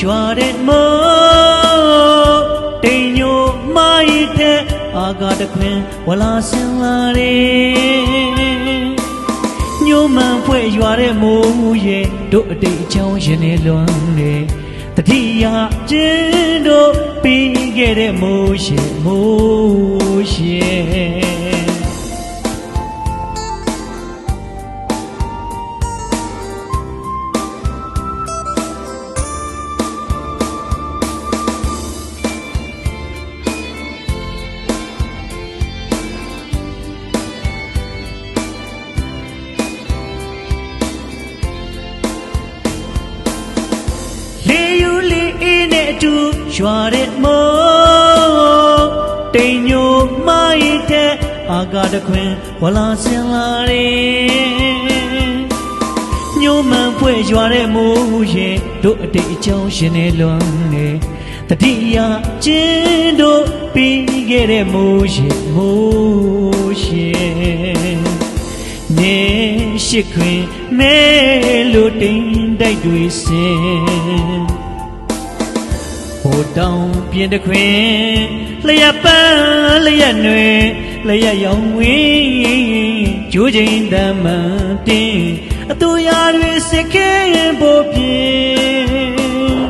ရွာတဲ့မောတိမ်ညိုမိုင်းတဲ့အာကာတခွင်ဝလာစင်လာတယ်ညိုမှန်ဖွဲ့ရွာတဲ့မိုးရဲ့တို့အတိတ်အကြောင်းရင်နေလွန်နေတတိယကျင်းတို့ပြီးခဲ့တဲ့မိုးရှင်မိုးရှ တူရွာတဲ့မောတိမ်ညိုမိုင်းတဲ့အာကာတခွင်ဝလာစင်လာတယ်ညိုမှန်ဖွဲ့ရွာတဲ့မိုးရဲ့တို့အတိတ်အကြောင်းရှင်နေလွန်နေတတိယကျင်းတို့ပြီးခဲ့တဲ့မိုးရဲ့မိုးရှင်နေရှိခွင်မဲလို့တိမ်တိုက်တွေစင်ဟို တောင်ပြင်းတခွင်လျက်ပန်းလျက်နှွေလျက်ရောင်ဝင်းကျိုးချိန်တမန်တင်းအတူရာတွေစစ်ခဲဖို့ပြင်း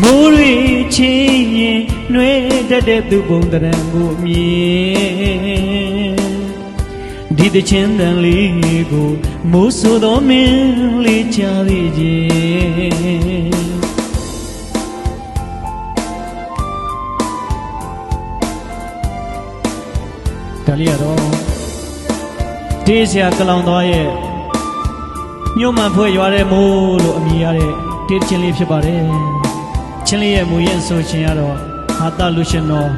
မိုးတွေချင်းရင်နှွေတတ်တဲ့သူပုံတရံကိုမြင်ဒီတချင်းတန်လေးကိုမိုးဆိုသောမင်းလေးချသေးခြင်း ဒါလေးကတော့တေးဆရာကလောင်သွားရဲ့ညို့မှန်ဖွဲ့ရွာတဲ့မိုးလို့အမည်ရတဲ့တေးချင်းလေးဖြစ်ပါတယ်ချင်းလေးရဲ့မူရင်းဆိုရှင်ကတော့ဟာတလူရှင်တော်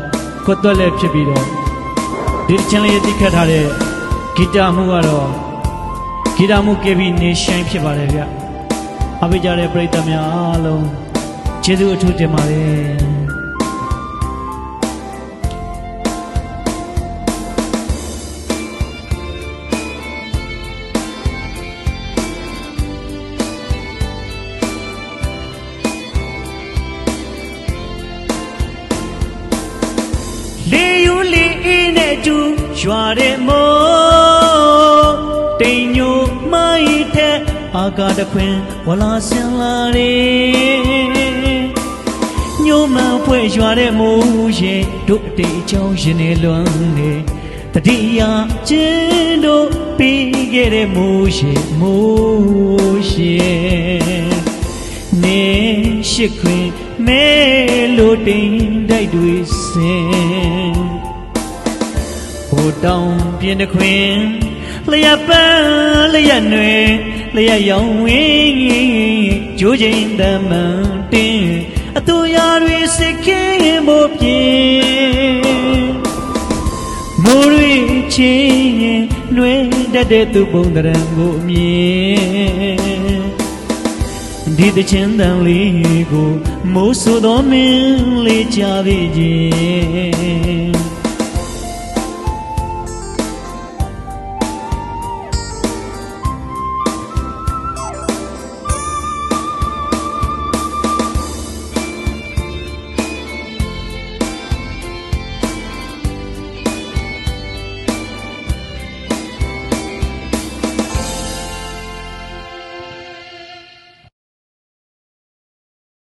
ကွတ်သွက်လည်းဖြစ်ပြီးတော့ဒီချင်းလေးတိခတ်ထားတဲ့ဂီတမှုကတော့ဂီတမှု KB Nation ဖြစ်ပါတယ်ဗျအားပေးကြတဲ့ပရိသတ်များအားလုံးကျေးဇူးအထူးတင်ပါတယ် တူရွာတဲ့မောတိမ်ညိုမိုင်းတဲ့အာကာတခွင်ဝလာစင်လာတယ်ညိုမှန်ဖွဲ့ရွာတဲ့မိုးရဲ့တို့အတိတ်အကြောင်းရင်နေလွန်နေတတိယကျင်းတို့ပြီးခဲ့တဲ့မိုးရဲ့မိုးရဲ့နေရှိခွင်မဲလို့တိမ်တိုက်တွေစင် ဟိုတောင်ပြင်းတခွင်လျက်ပန်းလျက်နှွေလျက်ရောင်ဝင်းကျိုးချိန်တမန်တင်းအတူရာတွေစစ်ခင်းဖို့ပြင်းမိုးရီချင်းရင်နှွေတတ်တဲ့သူပုံတရံကိုမြင်ဒီတချင်းတန်လေးကိုမိုးဆိုသောမင်းလေးကြသေးခြင်း